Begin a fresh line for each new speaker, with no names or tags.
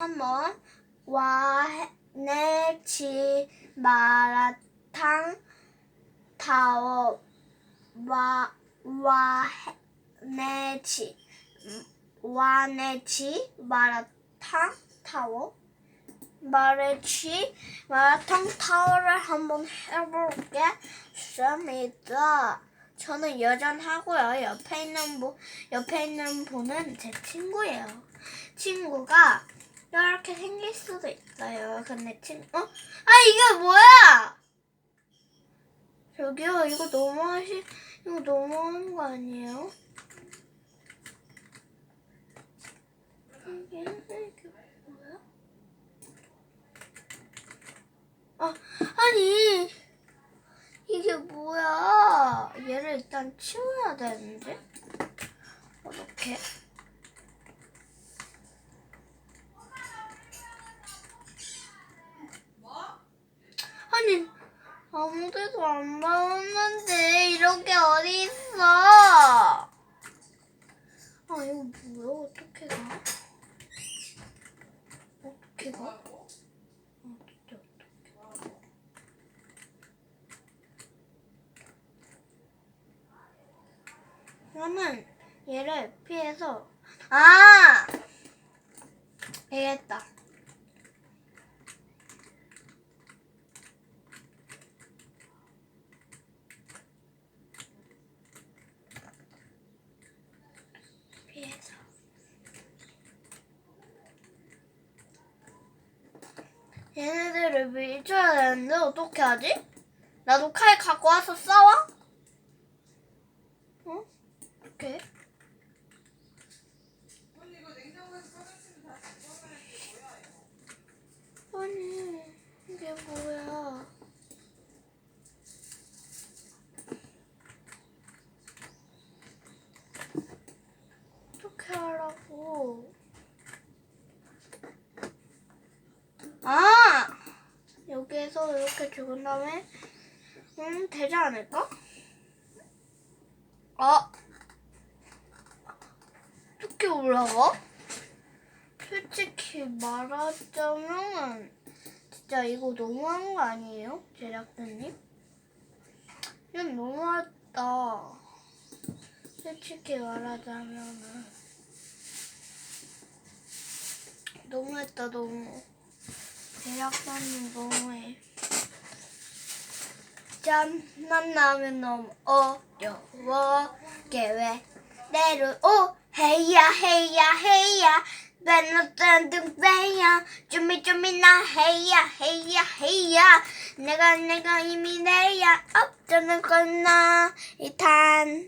한번 와네치 마라탕 타워 와 와네치 와네치 마라탕 타워 마레치 마라탕 타워를 한번 해보겠습니다. 저는 여전하고요. 옆에 있는 분 옆에 있는 분은 제 친구예요. 친구가 이렇게 생길 수도 있어요. 근데 친 어? 아 이게 뭐야? 저기요 이거 너무 하시 이거 너무하는 거 아니에요? 이게 이게 뭐야? 아 아니 이게 뭐야? 얘를 일단 치워야 되는데 어떻게? 아무데도 안 나왔는데 이런 게 어디 있어? 아 이거 뭐야? 어떻게 가? 어떻게 가? 아. 그러면 얘를 피해서 아 되겠다. 피해서 얘네들을 밀쳐야 되는데 어떻게 하지? 나도 칼 갖고 와서 싸워? 어? 어떻게? 아니 이게 뭐야? 어떻게 하라고? 아 여기에서 이렇게 죽은 다음에 음 되지 않을까? 아 어떻게 올라가? 솔직히 말하자면 진짜 이거 너무한 거 아니에요? 제작자님? 이건 너무하다. 솔직히 말하자면은 너무했다 너무. 제작자님 너무해. 짠난 나면 너무 어려워. 계획대로 오 헤이야 헤이야 헤이야. 맨날 둥배야. 준비 준비 나 헤이야 헤이야 헤이야. 내가 내가 이미 내야. 없자는 건나 이탄